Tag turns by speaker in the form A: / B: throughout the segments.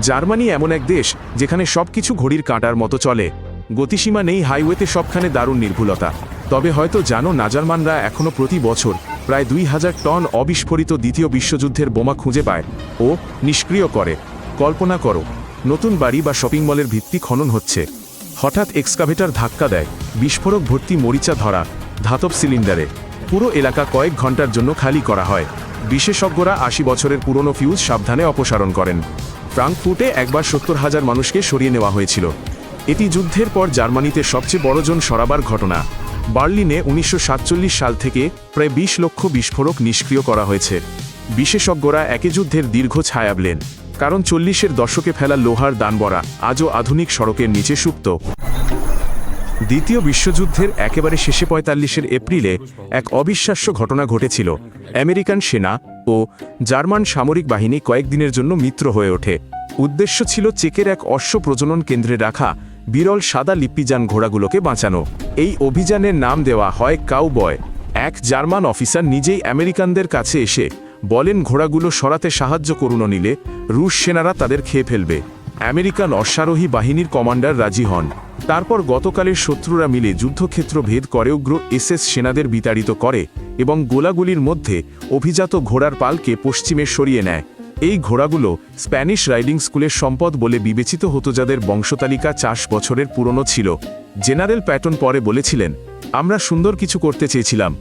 A: Germany এমন এক দেশ যেখানে সবকিছু ঘড়ির কাঁটার মতো চলে। গতিসীমা নেই হাইওয়েতে সবখানে দারুণ নির্ভুলতা। তবে হয়তো জানো নাজারমানরা এখনও প্রতি বছর প্রায় দুই হাজার টন অবিস্ফোরিত দ্বিতীয় বিশ্বযুদ্ধের বোমা খুঁজে পায় ও নিষ্ক্রিয় করে। কল্পনা করো, নতুন বাড়ি বা শপিং মলের ভিত্তি খনন হচ্ছে। হঠাৎ এক্সকাভেটার ধাক্কা দেয়, বিস্ফোরক ভর্তি মরিচা ধরা, ধাতব সিলিন্ডারে। পুরো এলাকা কয়েক ঘণ্টার জন্য খালি করা হয়। বিশেষজ্ঞরা আশি বছরের পুরনো ফিউজ সাবধানে অপসারণ করেন। ফ্রাঙ্কফুটে একবার সত্তর হাজার মানুষকে সরিয়ে নেওয়া হয়েছিল। এটি যুদ্ধের পর জার্মানিতে সবচেয়ে বড়জন সরাবার ঘটনা। বার্লিনে উনিশশো সাতচল্লিশ সাল থেকে প্রায় ২০ লক্ষ বিস্ফোরক নিষ্ক্রিয় করা হয়েছে। বিশেষজ্ঞরা একে যুদ্ধের দীর্ঘ ছায়া বলেন কারণ চল্লিশের দশকে ফেলা লোহার দানবরা আজও আধুনিক সড়কের নিচে সুপ্ত। দ্বিতীয় বিশ্বযুদ্ধের একেবারে শেষে পঁয়তাল্লিশের এপ্রিলে এক অবিশ্বাস্য ঘটনা ঘটেছিল। আমেরিকান সেনা ও জার্মান সামরিক বাহিনী কয়েকদিনের জন্য মিত্র হয়ে ওঠে। উদ্দেশ্য ছিল চেকের এক অশ্ব প্রজনন কেন্দ্রে রাখা বিরল সাদা লিপিযান ঘোড়াগুলোকে বাঁচানো। এই অভিযানের নাম দেওয়া হয় কাউবয়। এক জার্মান অফিসার নিজেই আমেরিকানদের কাছে এসে বলেন, ঘোড়াগুলো সরাতে সাহায্য করুন নিলে রুশ সেনারা তাদের খেয়ে ফেলবে। আমেরিকান অশ্বারোহী বাহিনীর কমান্ডার রাজি হন। তারপর গতকালের শত্রুরা মিলে যুদ্ধক্ষেত্র ভেদ করে উগ্র এসএস সেনাদের বিতাড়িত করে। এবং গোলাগুলির মধ্যে অভিজাত ঘোড়ার পালকে পশ্চিমে সরিয়ে নেয়। এই ঘোড়াগুলো স্প্যানিশ রাইডিং স্কুলের সম্পদ বলে বিবেচিত হতো যাদের বংশতালিকা চাষ বছরের পুরনো ছিল। জেনারেল প্যাটন পরে বলেছিলেন, আমরা সুন্দর কিছু করতে চেয়েছিলাম।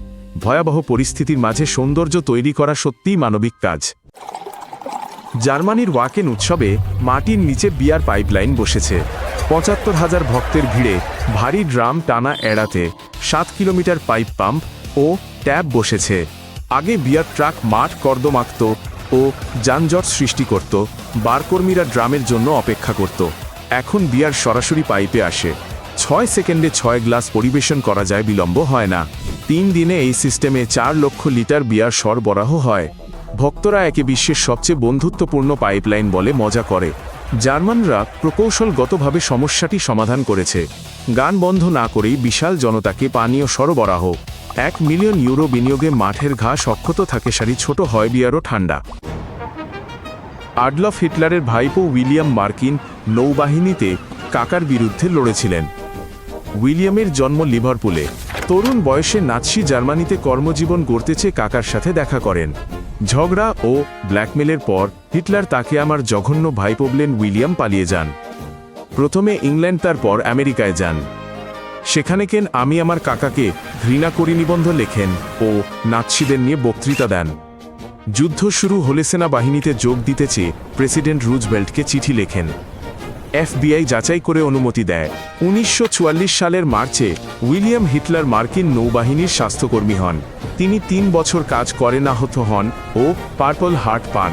A: ভয়াবহ পরিস্থিতির মাঝে সৌন্দর্য তৈরি করা সত্যিই মানবিক কাজ। জার্মানির ওয়াকেন উৎসবে মাটির নিচে বিয়ার পাইপলাইন বসেছে। পঁচাত্তর হাজার ভক্তের ভিড়ে ভারী ড্রাম টানা এড়াতে সাত কিলোমিটার পাইপ পাম্প ও ট্যাব বসেছে। আগে বিয়ার ট্রাক মাঠ কর্দমাক্ত ও যানজট সৃষ্টি করত, বারকর্মীরা ড্রামের জন্য অপেক্ষা করত। এখন বিয়ার সরাসরি পাইপে আসে। ছয় সেকেন্ডে ছয় গ্লাস পরিবেশন করা যায় বিলম্ব হয় না। তিন দিনে এই সিস্টেমে চার লক্ষ লিটার বিয়ার সরবরাহ হয়। ভক্তরা একে বিশ্বের সবচেয়ে বন্ধুত্বপূর্ণ পাইপলাইন বলে মজা করে। জার্মানরা প্রকৌশলগতভাবে সমস্যাটি সমাধান করেছে। গান বন্ধ না করেই বিশাল জনতাকে পানীয় সরবরাহ এক মিলিয়ন ইউরো বিনিয়োগে মাঠের ঘাস অক্ষত থাকে সারি ছোট হয় বিয়ারও ঠান্ডা। আডলফ হিটলারের ভাইপো উইলিয়াম মার্কিন নৌবাহিনীতে কাকার বিরুদ্ধে লড়েছিলেন। উইলিয়ামের জন্ম লিভারপুলে। তরুণ বয়সে নাৎসি জার্মানিতে কর্মজীবন গড়তে চেয়ে কাকার সাথে দেখা করেন। ঝগড়া ও ব্ল্যাকমেলের পর হিটলার তাকে আমার জঘন্য ভাইপো বলেন উইলিয়াম পালিয়ে যান। প্রথমে ইংল্যান্ড, তারপর আমেরিকায় যান। সেখানে কেন আমি আমার কাকাকে ঘৃণা করি নিবন্ধ লেখেন ও নাৎসিদের নিয়ে বক্তৃতা দেন। যুদ্ধ শুরু হলে সেনাবাহিনীতে যোগ দিতে চেয়ে প্রেসিডেন্ট রুজবেল্টকে চিঠি লেখেন। এফবিআই যাচাই করে অনুমতি দেয়। উনিশশো চুয়াল্লিশ সালের মার্চে উইলিয়াম হিটলার মার্কিন নৌবাহিনীর স্বাস্থ্যকর্মী হন। তিনি তিন বছর কাজ করে আহত হন ও পার্পল হার্ট পান।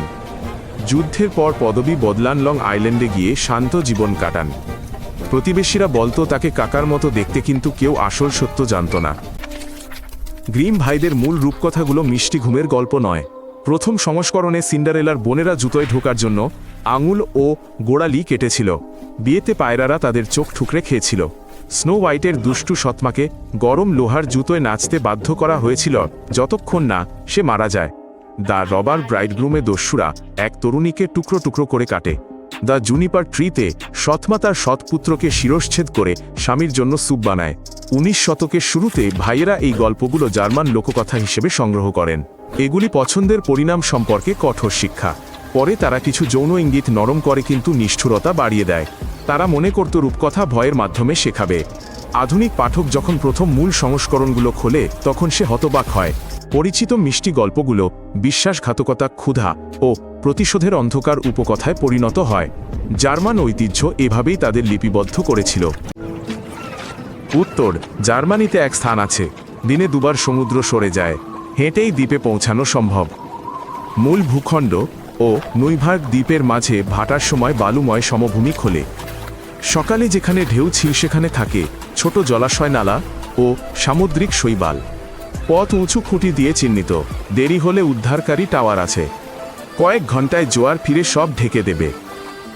A: যুদ্ধের পর পদবি বদলান লং আইল্যান্ডে গিয়ে শান্ত জীবন কাটান। প্রতিবেশীরা বলতো, তাকে কাকার মতো দেখতে কিন্তু কেউ আসল সত্য জানত না। গ্রিম ভাইদের মূল রূপকথাগুলো মিষ্টি ঘুমের গল্প নয়। প্রথম সংস্করণে সিন্ডারেলার বোনেরা জুতোয় ঢোকার জন্য আঙুল ও গোড়ালি কেটেছিল। বিয়েতে পায়রারা তাদের চোখ ঠুকরে খেয়েছিল। স্নো হোয়াইটের দুষ্টু সৎমাকে গরম লোহার জুতোয় নাচতে বাধ্য করা হয়েছিল যতক্ষণ না সে মারা যায়। দ্য রবার ব্রাইডগ্রুমে দস্যুরা এক তরুণীকে টুকরো টুকরো করে কাটে। দ্য জুনিপার ট্রিতে সৎমা তার সৎপুত্রকে শিরশ্ছেদ করে স্বামীর জন্য স্যুপ বানায়। উনিশ শতকের শুরুতে ভাইয়েরা এই গল্পগুলো জার্মান লোককথা হিসেবে সংগ্রহ করেন। এগুলি পছন্দের পরিণাম সম্পর্কে কঠোর শিক্ষা। পরে তারা কিছু যৌন ইঙ্গিত নরম করে কিন্তু নিষ্ঠুরতা বাড়িয়ে দেয়। তারা মনে করত রূপকথা ভয়ের মাধ্যমে শেখাবে। আধুনিক পাঠক যখন প্রথম মূল সংস্করণগুলো খোলে, তখন সে হতবাক হয়। পরিচিত মিষ্টি গল্পগুলো, বিশ্বাসঘাতকতা ক্ষুধা ও প্রতিশোধের অন্ধকার উপকথায় পরিণত হয়। জার্মান ঐতিহ্য এভাবেই তাদের লিপিবদ্ধ করেছিল। উত্তর, জার্মানিতে এক স্থান আছে। দিনে দুবার সমুদ্র সরে যায়। হেঁটেই দ্বীপে পৌঁছানো সম্ভব। মূল ভূখণ্ড ও নৈভার্গ দ্বীপের মাঝে ভাটার সময় বালুময় সমভূমি খোলে। সকালে যেখানে ঢেউ ছিল সেখানে থাকে ছোট জলাশয় নালা ও সামুদ্রিক শৈবাল। পথ উঁচু খুঁটি দিয়ে চিহ্নিত। দেরি হলে উদ্ধারকারী টাওয়ার আছে। কয়েক ঘন্টায় জোয়ার ফিরে সব ঢেকে দেবে।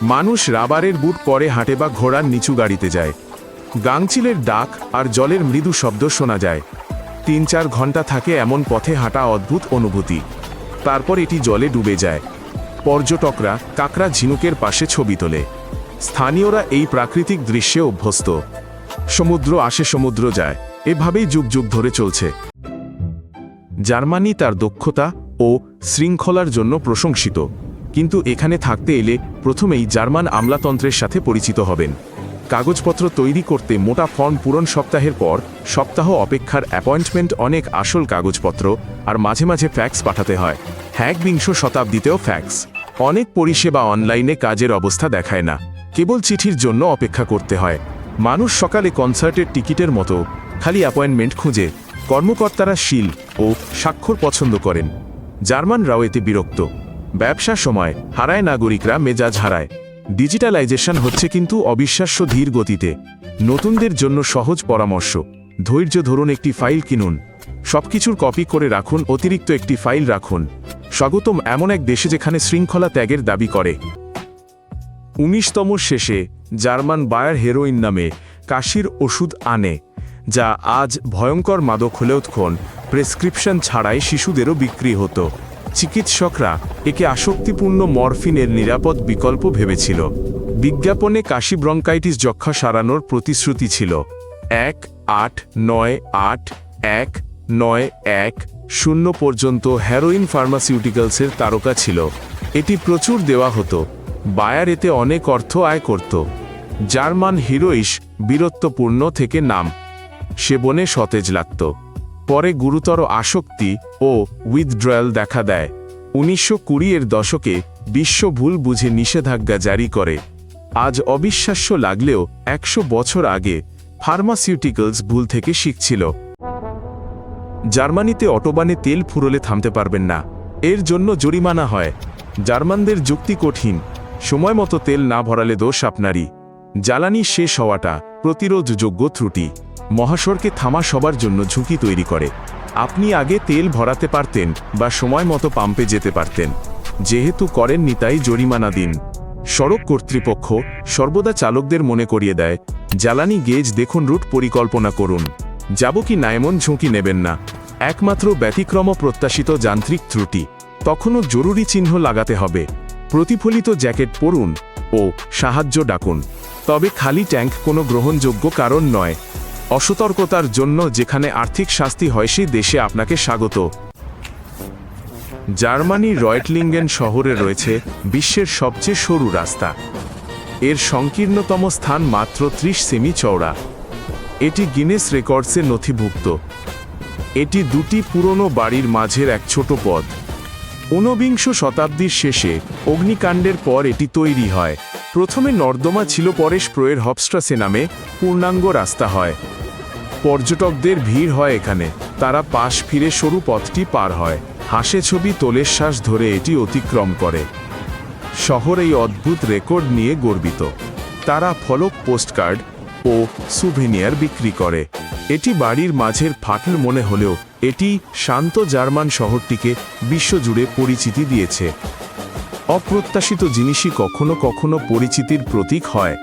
A: মানুষ রাবারের বুট পরে হাঁটে বা ঘোড়ার নিচু গাড়িতে যায়। গাংচিলের ডাক আর জলের মৃদু শব্দ শোনা যায়। তিন চার ঘণ্টা থাকে এমন পথে হাঁটা অদ্ভুত অনুভূতি। তারপর এটি জলে ডুবে যায়। পর্যটকরা কাকড়া ঝিনুকের পাশে ছবি তোলে। স্থানীয়রা এই প্রাকৃতিক দৃশ্যে অভ্যস্ত। সমুদ্র আসে সমুদ্র যায়। এভাবেই যুগ যুগ ধরে চলছে। জার্মানি তার দক্ষতা ও শৃঙ্খলার জন্য প্রশংসিত। কিন্তু এখানে থাকতে এলে প্রথমেই জার্মান আমলাতন্ত্রের সাথে পরিচিত হবেন। কাগজপত্র তৈরি করতে মোটা ফর্ম পূরণ সপ্তাহের পর সপ্তাহ অপেক্ষার অ্যাপয়েন্টমেন্ট অনেক আসল কাগজপত্র আর মাঝে মাঝে ফ্যাক্স পাঠাতে হয়। হ্যাক বিংশ শতাব্দীতেও ফ্যাক্স। অনেক পরিষেবা অনলাইনে কাজের অবস্থা দেখায় না। কেবল চিঠির জন্য অপেক্ষা করতে হয়। মানুষ সকালে কনসার্টের টিকিটের মতো খালি অ্যাপয়েন্টমেন্ট খুঁজে। কর্মকর্তারা শিল ও স্বাক্ষর পছন্দ করেন। জার্মানরাও এতে বিরক্ত। ব্যবসার সময় হারায় নাগরিকরা মেজাজ হারায়। ডিজিটালাইজেশন হচ্ছে কিন্তু অবিশ্বাস্য ধীর গতিতে। নতুনদের জন্য সহজ পরামর্শ। ধৈর্য ধরুন একটি ফাইল কিনুন। সবকিছুর কপি করে রাখুন, অতিরিক্ত একটি ফাইল রাখুন। স্বাগতম, এমন এক দেশে যেখানে শৃঙ্খলা ত্যাগের দাবি করে। উনিশতম শেষে জার্মান বায়ার হেরোইন নামে কাশির ওষুধ আনে, যা আজ ভয়ঙ্কর মাদক হলেওক্ষণ প্রেসক্রিপশন ছাড়াই শিশুদেরও বিক্রি হতো। চিকিৎসকরা একে আসক্তিপূর্ণ মরফিনের নিরাপদ বিকল্প ভেবেছিল। বিজ্ঞাপনে কাশি ব্রঙ্কাইটিস যক্ষা সারানোর প্রতিশ্রুতি ছিল। এক, আট, নয়, আট, এক, নয়, এক, শূন্য পর্যন্ত হেরোইন ফার্মাসিউটিক্যালসের তারকা ছিল। এটি প্রচুর দেওয়া হতো। বায়ার এতে অনেক অর্থ আয় করত। জার্মান হিরোইশ বীরত্বপূর্ণ থেকে নাম। সেবনে সতেজ লাগত। পরে গুরুতর আসক্তি ও উইথড্রয়াল দেখা দেয়। উনিশশো কুড়িয়ের দশকে বিশ্ব ভুল বুঝে নিষেধাজ্ঞা জারি করে। আজ অবিশ্বাস্য লাগলেও একশো বছর আগে ফার্মাসিউটিক্যালস ভুল থেকে শিখছিল। জার্মানিতে অটোবানে তেল ফুরলে থামতে পারবেন না। এর জন্য জরিমানা হয়। জার্মানদের যুক্তি কঠিন। সময় মতো তেল না ভরালে দোষ আপনারই। জ্বালানি শেষ হওয়াটা প্রতিরোধযোগ্য ত্রুটি। মহাসড়কে থামা সবার জন্য ঝুঁকি তৈরি করে। আপনি আগে তেল ভরাতে পারতেন বা সময় মতো পাম্পে যেতে পারতেন। যেহেতু করেননি তাই জরিমানা দিন। সড়ক কর্তৃপক্ষ সর্বদা চালকদের মনে করিয়ে দেয়, জ্বালানি গেজ দেখুন রুট পরিকল্পনা করুন। যাব কি না এমন ঝুঁকি নেবেন না। একমাত্র ব্যতিক্রম প্রত্যাশিত যান্ত্রিক ত্রুটি। তখনও জরুরি চিহ্ন লাগাতে হবে। প্রতিফলিত জ্যাকেট পরুন ও সাহায্য ডাকুন। তবে খালি ট্যাঙ্ক কোনো গ্রহণযোগ্য কারণ নয়। অসতর্কতার জন্য যেখানে আর্থিক শাস্তি হয় সেই দেশে আপনাকে স্বাগত। জার্মানি রয়টলিঙ্গেন শহরে রয়েছে বিশ্বের সবচেয়ে সরু রাস্তা। এর সংকীর্ণতম স্থান মাত্র ত্রিশ সেমি চওড়া। এটি গিনেস রেকর্ডসে নথিভুক্ত। এটি দুটি পুরনো বাড়ির মাঝের এক ছোট পথ। ঊনবিংশ শতাব্দীর শেষে অগ্নিকাণ্ডের পর এটি তৈরি হয়। প্রথমে নর্দমা ছিল পরেশ প্রয়ের হবস্ট্রাসে নামে পূর্ণাঙ্গ রাস্তা হয়। পর্যটকদের ভিড় হয় এখানে। তারা পাশ ফিরে সরু পথটি পার হয়। হাসে ছবি তোলের শ্বাস ধরে এটি অতিক্রম করে। শহর এই অদ্ভুত রেকর্ড নিয়ে গর্বিত। তারা ফলক পোস্টকার্ড ও সুভেনিয়ার বিক্রি করে। এটি বাড়ির মাঝের ফাটল মনে হলেও এটি শান্ত জার্মান শহরটিকে বিশ্বজুড়ে পরিচিতি দিয়েছে। অপ্রত্যাশিত জিনিসই কখনো কখনো পরিচিতির প্রতীক হয়।